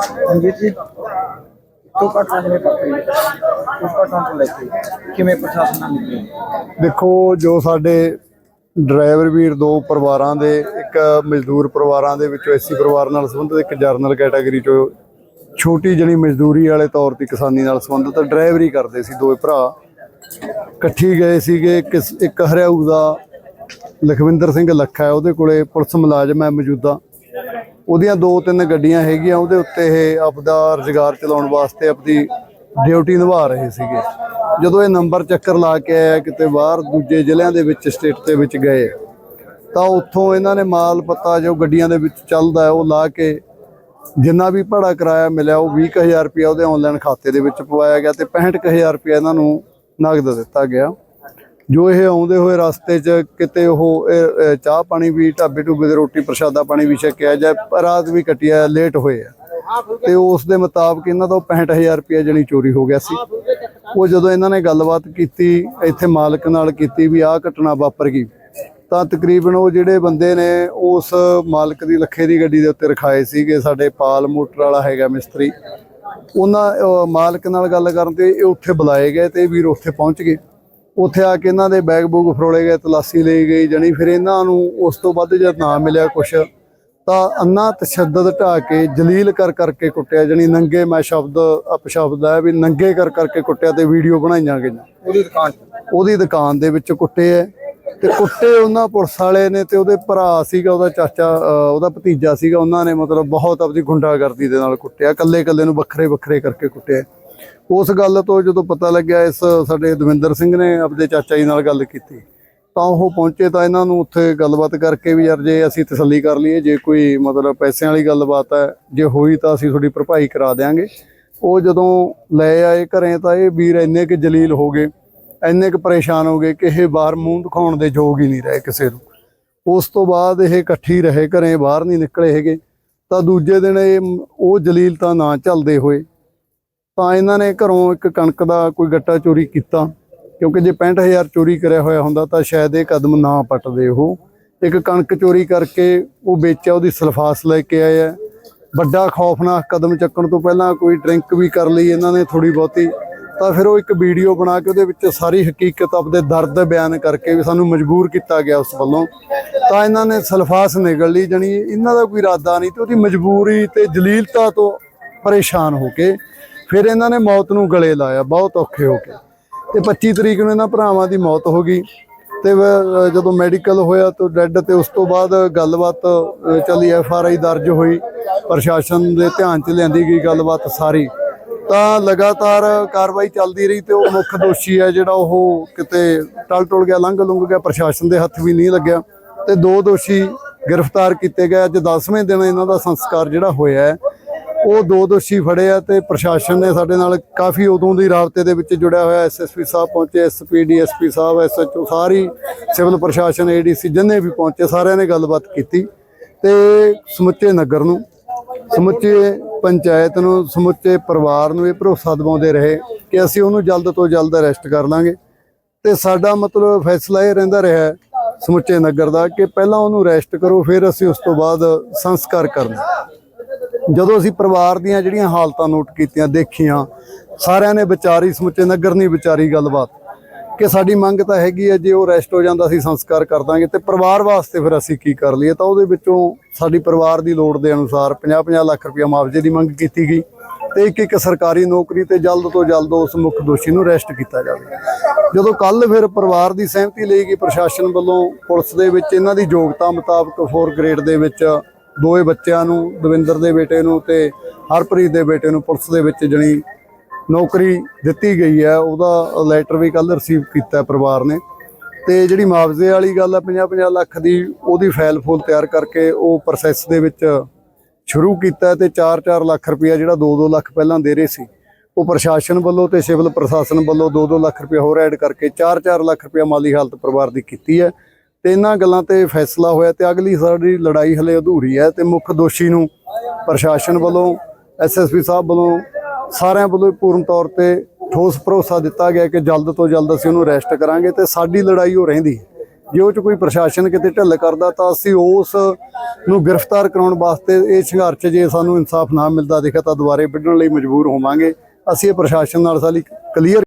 ਸੰਜੀਤ ਜੀ ਤੋਂ ਘਟਨਾ ਜਿਵੇਂ ਵਾਪਰੀ ਉਸ ਘਟਨਾ ਤੋਂ ਲੈ ਕੇ? ਕਿਵੇਂ ਪ੍ਰਸ਼ਾਸਨ ਨਾਲ ਨਿਭੇ ਦੇਖੋ, ਜੋ ਸਾਡੇ ਡਰਾਈਵਰ ਵੀਰ, ਦੋ ਪਰਿਵਾਰਾਂ ਦੇ, ਇੱਕ ਮਜ਼ਦੂਰ ਪਰਿਵਾਰਾਂ ਦੇ ਵਿੱਚੋਂ ਐਸੀ ਪਰਿਵਾਰ ਨਾਲ ਸੰਬੰਧਿਤ, ਇੱਕ ਜਰਨਲ ਕੈਟਾਗਰੀ ਚੋਂ ਛੋਟੀ ਜਣੀ ਮਜ਼ਦੂਰੀ ਵਾਲੇ ਤੌਰ ਤੇ ਕਿਸਾਨੀ ਨਾਲ ਸੰਬੰਧਿਤ ਡਰਾਈਵਰੀ ਕਰਦੇ ਸੀ ਦੋਵੇਂ ਭਰਾ। ਇਕੱਠੀ ਗਏ ਸੀਗੇ ਇੱਕ ਹਰਿਆਊ ਦਾ ਲਖਵਿੰਦਰ ਸਿੰਘ ਲੱਖਾ ਉਹਦੇ ਕੋਲੇ ਪੁਲਿਸ ਮੁਲਾਜ਼ਮ ਹੈ ਮੌਜੂਦਾ। ਉਹਦੀਆਂ ਦੋ ਤਿੰਨ ਗੱਡੀਆਂ ਹੈਗੀਆਂ, ਉਹਦੇ ਉੱਤੇ ਇਹ ਆਪਦਾ ਰੁਜ਼ਗਾਰ ਚਲਾਉਣ ਵਾਸਤੇ ਆਪਦੀ ਡਿਊਟੀ ਨਿਭਾ ਰਹੇ ਸੀਗੇ। ਜਦੋਂ ਇਹ ਨੰਬਰ ਚੱਕਰ ਲਾ ਕੇ ਆਇਆ, ਕਿਤੇ ਬਾਹਰ ਦੂਜੇ ਜ਼ਿਲ੍ਹਿਆਂ ਦੇ ਵਿੱਚ, ਸਟੇਟ ਦੇ ਵਿੱਚ ਗਏ, ਤਾਂ ਉੱਥੋਂ ਇਹਨਾਂ ਨੇ ਮਾਲ ਪੱਤਾ ਜੋ ਗੱਡੀਆਂ ਦੇ ਵਿੱਚ ਚੱਲਦਾ ਉਹ ਲਾ ਕੇ ਜਿੰਨਾ ਵੀ ਭਾੜਾ ਕਿਰਾਇਆ ਮਿਲਿਆ, ਉਹ 20000 ਰੁਪਇਆ ਉਹਦੇ ਆਨਲਾਈਨ ਖਾਤੇ ਦੇ ਵਿੱਚ ਪਵਾਇਆ ਗਿਆ ਤੇ 65000 ਰੁਪਇਆ ਇਹਨਾਂ ਨੂੰ ਨਗਦ ਦਿੱਤਾ ਗਿਆ। ਜੋ ਇਹ ਆਉਂਦੇ ਹੋਏ ਰਸਤੇ 'ਚ ਕਿਤੇ ਉਹ ਇਹ, ਚਾਹ ਪਾਣੀ ਵੀ ਢਾਬੇ ਢੁੱਬੇ ਦੇ ਰੋਟੀ ਪ੍ਰਸ਼ਾਦਾ ਪਾਣੀ ਵੀ ਛਕਿਆ ਜਾਂ ਰਾਤ ਵੀ ਕਟਿਆ ਲੇਟ ਹੋਏ ਆ। ਤੇ ਉਸ ਦੇ ਮੁਤਾਬਕ ਇਹਨਾਂ ਦਾ ਉਹ 65000 ਰੁਪਇਆ ਜਣੀ ਚੋਰੀ ਹੋ ਗਿਆ ਸੀ। ਉਹ ਜਦੋਂ ਇਹਨਾਂ ਨੇ ਗੱਲਬਾਤ ਕੀਤੀ ਇੱਥੇ ਮਾਲਕ ਨਾਲ ਕੀਤੀ ਵੀ ਆਹ ਘਟਨਾ ਵਾਪਰ ਗਈ ਤਾਂ ਤਕਰੀਬਨ ਉਹ ਜਿਹੜੇ ਬੰਦੇ ਨੇ ਉਸ ਮਾਲਕ ਦੀ ਲੱਖੇ ਦੀ ਗੱਡੀ ਦੇ ਉੱਤੇ ਰਖਾਏ ਸੀਗੇ ਸਾਡੇ ਪਾਲ ਮੋਟਰ ਵਾਲਾ ਹੈਗਾ ਮਿਸਤਰੀ। ਉਹਨਾਂ ਮਾਲਕ ਨਾਲ ਗੱਲ ਕਰਨ ਤੇ ਇਹ ਉੱਥੇ ਬੁਲਾਏ ਗਏ ਤੇ ਵੀਰ ਉੱਥੇ ਪਹੁੰਚ ਗਏ। ਉੱਥੇ ਆ ਕੇ ਇਹਨਾਂ ਦੇ ਬੈਗ ਬੂਗ ਫਰੋਲੇ ਗਏ ਤਲਾਸੀ ਲਈ ਗਈ ਜਣੀ ਫਿਰ ਇਹਨਾਂ ਨੂੰ ਉਸ ਤੋਂ ਵੱਧ ਜਦ ਨਾ ਮਿਲਿਆ ਕੁਛ ਤਾਂ ਅੰਨਾ ਤਸ਼ੱਦਦ ਢਾ ਕੇ ਜਲੀਲ ਕਰ ਕਰਕੇ ਕੁੱਟਿਆ ਜਣੀ ਨੰਗੇ ਮੈਂ ਸ਼ਬਦ ਅਪਸ਼ਬਦ ਹੈ ਵੀ ਨੰਗੇ ਕਰ ਕਰਕੇ ਕੁੱਟਿਆ ਤੇ ਵੀਡੀਓ ਬਣਾਈਆਂ ਗਈਆਂ। ਉਹਦੀ ਦੁਕਾਨ ਉਹਦੀ ਦੁਕਾਨ ਦੇ ਵਿੱਚ ਕੁੱਟੇ ਐ ਤੇ ਕੁੱਟੇ ਉਹਨਾਂ ਪੁਲਿਸ ਵਾਲੇ ਨੇ ਤੇ ਉਹਦੇ ਭਰਾ ਸੀਗਾ ਉਹਦਾ ਚਾਚਾ ਉਹਦਾ ਭਤੀਜਾ ਸੀਗਾ ਉਹਨਾਂ ਨੇ ਮਤਲਬ ਬਹੁਤ ਆਪਦੀ ਗੁੰਡਾਗਰਦੀ ਦੇ ਨਾਲ ਕੁੱਟਿਆ ਕੱਲੇ ਕੱਲੇ ਨੂੰ ਵੱਖਰੇ ਵੱਖਰੇ ਕਰਕੇ ਕੁੱਟਿਆ। ਉਸ ਗੱਲ ਤੋਂ ਜਦੋਂ ਪਤਾ ਲੱਗਿਆ ਇਸ ਸਾਡੇ ਦਵਿੰਦਰ ਸਿੰਘ ਨੇ ਆਪਦੇ ਚਾਚਾ ਜੀ ਨਾਲ ਗੱਲ ਕੀਤੀ, ਤਾਂ ਉਹ ਪਹੁੰਚੇ ਤਾਂ ਇਹਨਾਂ ਨੂੰ ਉੱਥੇ ਗੱਲਬਾਤ ਕਰਕੇ ਵੀ ਯਾਰ ਜੇ ਅਸੀਂ ਤਸੱਲੀ ਕਰ ਲਈਏ, ਜੇ ਕੋਈ ਮਤਲਬ ਪੈਸਿਆਂ ਵਾਲੀ ਗੱਲਬਾਤ ਹੈ, ਜੇ ਹੋਈ ਤਾਂ ਅਸੀਂ ਤੁਹਾਡੀ ਭਰਪਾਈ ਕਰਾ ਦੇਾਂਗੇ ਉਹ ਜਦੋਂ ਲੈ ਆਏ ਘਰੇ ਤਾਂ ਇਹ ਵੀਰ ਇੰਨੇ ਕਿ ਜਲੀਲ ਹੋ ਗਏ, ਇੰਨੇ ਕੁ ਪਰੇਸ਼ਾਨ ਹੋ ਗਏ ਕਿ ਇਹ ਬਾਹਰ ਮੂੰਹ ਦਿਖਾਉਣ ਦੇ ਯੋਗ ਹੀ ਨਹੀਂ ਰਹੇ ਕਿਸੇ ਨੂੰ। ਉਸ ਤੋਂ ਬਾਅਦ ਇਹ ਇਕੱਠੀ ਰਹੇ, ਘਰੇ ਬਾਹਰ ਨਹੀਂ ਨਿਕਲੇ ਹੈਗੇ, ਤਾਂ ਦੂਜੇ ਦਿਨ ਇਹ, ਉਹ ਜਲੀਲ ਤਾਂ ਨਾ ਚੱਲਦੇ ਹੋਏ ਤਾਂ ਇਹਨਾਂ ਨੇ ਘਰੋਂ ਇੱਕ ਕਣਕ ਦਾ ਕੋਈ ਗੱਟਾ ਚੋਰੀ ਕੀਤਾ। ਕਿਉਂਕਿ ਜੇ 65000 ਚੋਰੀ ਕਰਿਆ ਹੋਇਆ ਹੁੰਦਾ ਤਾਂ ਸ਼ਾਇਦ ਇਹ ਕਦਮ ਨਾ ਪੱਟਦੇ ਉਹ। ਇੱਕ ਕਣਕ ਚੋਰੀ ਕਰਕੇ ਉਹ ਵੇਚਿਆ, ਉਹਦੀ ਸਲਫਾਸ ਲੈ ਕੇ ਆਇਆ ਵੱਡਾ ਖੌਫਨਾਕ ਕਦਮ ਚੱਕਣ ਤੋਂ ਪਹਿਲਾਂ ਕੋਈ ਡਰਿੰਕ ਵੀ ਕਰ ਲਈ ਇਹਨਾਂ ਨੇ ਥੋੜੀ ਬਹੁਤੀ। ਤਾਂ ਫਿਰ ਉਹ ਇੱਕ ਵੀਡੀਓ ਬਣਾ ਕੇ ਉਹਦੇ ਵਿੱਚ ਸਾਰੀ ਹਕੀਕਤ ਆਪਦੇ ਦਰਦ ਬਿਆਨ ਕਰਕੇ ਵੀ ਸਾਨੂੰ ਮਜਬੂਰ ਕੀਤਾ ਗਿਆ ਉਸ ਵੱਲੋਂ। ਤਾਂ ਇਹਨਾਂ ਨੇ ਸਲਫਾਸ ਨਿਗਲ ਲਈ, ਜਣੀ ਇਹਨਾਂ ਦਾ ਕੋਈ ਇਰਾਦਾ ਨਹੀਂ ਤੇ ਉਹਦੀ ਮਜਬੂਰੀ ਤੇ ਜਲੀਲਤਾ ਤੋਂ ਪਰੇਸ਼ਾਨ ਹੋ ਕੇ ਫਿਰ ਇਹਨਾਂ ਨੇ ਮੌਤ ਨੂੰ ਗਲੇ ਲਾਇਆ, ਬਹੁਤ ਔਖੇ ਹੋ ਕੇ ਤੇ 25 ਤਰੀਕ ਨੂੰ ਇਹਨਾਂ ਭਰਾਵਾਂ ਦੀ ਮੌਤ ਹੋ ਗਈ। ਤੇ ਜਦੋਂ ਮੈਡੀਕਲ ਹੋਇਆ ਤਾਂ ਡੈੱਡ ਤੇ ਉਸ ਤੋਂ ਬਾਅਦ ਗੱਲਬਾਤ ਚੱਲੀ, ਐਫ ਆਰ ਆਈ ਦਰਜ ਹੋਈ। ਪ੍ਰਸ਼ਾਸਨ ਦੇ ਧਿਆਨ 'ਚ ਲਿਆਂਦੀ ਗਈ ਗੱਲਬਾਤ ਸਾਰੀ। ਤਾਂ ਲਗਾਤਾਰ ਕਾਰਵਾਈ ਚੱਲਦੀ ਰਹੀ ਤੇ ਉਹ ਮੁੱਖ ਦੋਸ਼ੀ ਹੈ ਜਿਹੜਾ ਉਹ ਕਿਤੇ ਟਲ ਟੁਲ ਗਿਆ, ਲੰਘ ਲੁੰਘ ਗਿਆ, ਪ੍ਰਸ਼ਾਸਨ ਦੇ ਹੱਥ ਵੀ ਨਹੀਂ ਲੱਗਿਆ। ਤੇ ਦੋ ਦੋਸ਼ੀ ਗ੍ਰਿਫਤਾਰ ਕੀਤੇ ਗਏ। ਅੱਜ 10ਵੇਂ ਦਿਨ ਇਹਨਾਂ ਦਾ ਸੰਸਕਾਰ ਜਿਹੜਾ ਹੋਇਆ ਹੈ। ਉਹ ਦੋ ਦੋਸ਼ੀ ਫੜੇ ਆ ਤੇ ਪ੍ਰਸ਼ਾਸਨ ਨੇ ਸਾਡੇ ਨਾਲ ਕਾਫੀ ਉਦੋਂ ਦੀ ਰਾਬਤੇ ਦੇ ਵਿੱਚ ਜੁੜਿਆ ਹੋਇਆ ਐਸਐਸਪੀ ਸਾਹਿਬ ਪਹੁੰਚੇ ਐਸਪੀ ਡੀਐਸਪੀ ਸਾਹਿਬ ਐਸਐਚਓ ਸਾਰੀ ਸਿਵਲ ਪ੍ਰਸ਼ਾਸਨ ਏਡੀਸੀ ਜਿੰਨੇ ਵੀ ਪਹੁੰਚੇ ਸਾਰਿਆਂ ਨੇ ਗੱਲਬਾਤ ਕੀਤੀ ਤੇ ਸਮੁੱਚੇ ਨਗਰ ਨੂੰ, ਸਮੁੱਚੇ ਪੰਚਾਇਤ ਨੂੰ, ਸਮੁੱਚੇ ਪਰਿਵਾਰ ਨੂੰ ਇਹ ਭਰੋਸਾ ਦਿਵਾਉਂਦੇ ਰਹੇ ਕਿ ਅਸੀਂ ਉਹਨੂੰ ਜਲਦ ਤੋਂ ਜਲਦ ਅਰੈਸਟ ਕਰ ਲਾਂਗੇ। ਤੇ ਸਾਡਾ ਮਤਲਬ ਫੈਸਲਾ ਇਹ ਰਹਿੰਦਾ ਰਿਹਾ ਸਮੁੱਚੇ ਨਗਰ ਦਾ ਕਿ ਪਹਿਲਾਂ ਉਹਨੂੰ ਅਰੈਸਟ ਕਰੋ, ਫਿਰ ਅਸੀਂ ਉਸ ਤੋਂ ਬਾਅਦ ਸੰਸਕਾਰ ਕਰਨਾ। ਜਦੋਂ ਅਸੀਂ ਪਰਿਵਾਰ ਦੀਆਂ ਜਿਹੜੀਆਂ ਹਾਲਤਾਂ ਨੋਟ ਕੀਤੀਆਂ, ਦੇਖੀਆਂ, ਸਾਰਿਆਂ ਨੇ ਵਿਚਾਰੀ ਸਮੁੱਚੇ ਨਗਰ ਨਹੀਂ ਵਿਚਾਰੀ ਗੱਲਬਾਤ। ਕਿ ਸਾਡੀ ਮੰਗ ਤਾਂ ਹੈਗੀ ਹੈ, ਜੇ ਉਹ ਰੈਸਟ ਹੋ ਜਾਂਦਾ, ਅਸੀਂ ਸੰਸਕਾਰ ਕਰ ਦਾਂਗੇ। ਤੇ ਪਰਿਵਾਰ ਵਾਸਤੇ ਫਿਰ ਅਸੀਂ ਕੀ ਕਰ ਲਈਏ? ਤਾਂ ਉਹਦੇ ਵਿੱਚੋਂ ਸਾਡੀ ਪਰਿਵਾਰ ਦੀ ਲੋੜ ਦੇ ਅਨੁਸਾਰ 50-50 ਲੱਖ ਰੁਪਇਆ ਮੁਆਵਜ਼ੇ ਦੀ ਮੰਗ ਕੀਤੀ ਗਈ ਤੇ ਇੱਕ ਇੱਕ ਸਰਕਾਰੀ ਨੌਕਰੀ ਤੇ ਜਲਦ ਤੋਂ ਜਲਦ ਉਸ ਮੁੱਖ ਦੋਸ਼ੀ ਨੂੰ ਅਰੈਸਟ ਕੀਤਾ ਜਾਵੇ। ਜਦੋਂ ਕੱਲ ਫਿਰ ਪਰਿਵਾਰ ਦੀ ਸਹਿਮਤੀ ਲਈ ਗਈ, ਪ੍ਰਸ਼ਾਸਨ ਵੱਲੋਂ ਪੁਲਿਸ ਦੇ ਵਿੱਚ ਇਹਨਾਂ ਦੀ ਯੋਗਤਾ ਮੁਤਾਬਕ 4 ਗ੍ਰੇਡ ਦੇ ਵਿੱਚ ਦੋਏ ਬੱਚਿਆਂ ਨੂੰ, ਦਵਿੰਦਰ ਦੇ ਬੇਟੇ ਨੂੰ ਤੇ ਹਰਪ੍ਰੀਤ ਦੇ ਬੇਟੇ ਨੂੰ ਪੁਲਿਸ ਦੇ ਵਿੱਚ ਜਣੀ ਨੌਕਰੀ ਦਿੱਤੀ ਗਈ ਹੈ। ਉਹਦਾ ਲੈਟਰ ਵੀ ਕੱਲ ਰਿਸੀਵ ਕੀਤਾ ਪਰਿਵਾਰ ਨੇ। ਤੇ ਜਿਹੜੀ ਮੁਆਵਜ਼ੇ ਵਾਲੀ ਗੱਲ ਹੈ 50-50 ਲੱਖ ਦੀ, ਉਹਦੀ ਫਾਈਲ ਫੁੱਲ ਤਿਆਰ ਕਰਕੇ ਉਹ ਪ੍ਰੋਸੈਸ ਦੇ ਵਿੱਚ ਸ਼ੁਰੂ ਕੀਤਾ ਹੈ ਤੇ 4-4 ਲੱਖ ਰੁਪਇਆ ਜਿਹੜਾ 2-2 ਲੱਖ ਪਹਿਲਾਂ ਦੇ ਰਹੇ ਸੀ, ਉਹ ਪ੍ਰਸ਼ਾਸਨ ਵੱਲੋਂ ਤੇ ਸਿਵਲ ਪ੍ਰਸ਼ਾਸਨ ਵੱਲੋਂ 2-2 ਲੱਖ ਰੁਪਇਆ ਹੋਰ ਐਡ ਕਰਕੇ 4-4 ਲੱਖ ਰੁਪਇਆ ਮਾਲੀ ਹਾਲਤ ਪਰਿਵਾਰ ਦੀ ਕੀਤੀ ਹੈ। ਤੇ ਇਹਨਾਂ ਗੱਲਾਂ ਤੇ ਫੈਸਲਾ ਹੋਇਆ ਤੇ ਅਗਲੀ ਸਾਡੀ ਲੜਾਈ ਹਲੇ ਅਧੂਰੀ ਹੈ ਤੇ ਮੁੱਖ ਦੋਸ਼ੀ ਨੂੰ ਪ੍ਰਸ਼ਾਸਨ ਵੱਲੋਂ ਐਸਐਸਪੀ ਸਾਹਿਬ ਵੱਲੋਂ ਸਾਰਿਆਂ ਵੱਲੋਂ ਪੂਰਨ ਤੌਰ ਤੇ ਠੋਸ ਭਰੋਸਾ ਦਿੱਤਾ ਗਿਆ ਕਿ ਜਲਦ ਤੋਂ ਜਲਦ ਅਸੀਂ ਉਹਨੂੰ ਅਰੈਸਟ ਕਰਾਂਗੇ ਤੇ ਸਾਡੀ ਲੜਾਈ ਉਹ ਰਹਿੰਦੀ ਹੈ। ਜੇ ਉਹ ਚ ਕੋਈ ਪ੍ਰਸ਼ਾਸਨ ਕਿਤੇ ਢਿੱਲ ਕਰਦਾ ਤਾਂ ਅਸੀਂ ਉਸ ਨੂੰ ਗ੍ਰਿਫਤਾਰ ਕਰਾਉਣ ਵਾਸਤੇ ਇਹ ਸੰਘਰਸ਼ 'ਚ ਜੇ ਸਾਨੂੰ ਇਨਸਾਫ ਨਾ ਮਿਲਦਾ ਦਿਖਿਆ ਤਾਂ ਦੁਬਾਰੇ ਵਿੱਢਣ ਲਈ ਮਜਬੂਰ ਹੋਵਾਂਗੇ। ਅਸੀਂ ਇਹ ਪ੍ਰਸ਼ਾਸਨ ਨਾਲ ਸਾਡੀ ਕਲੀਅਰ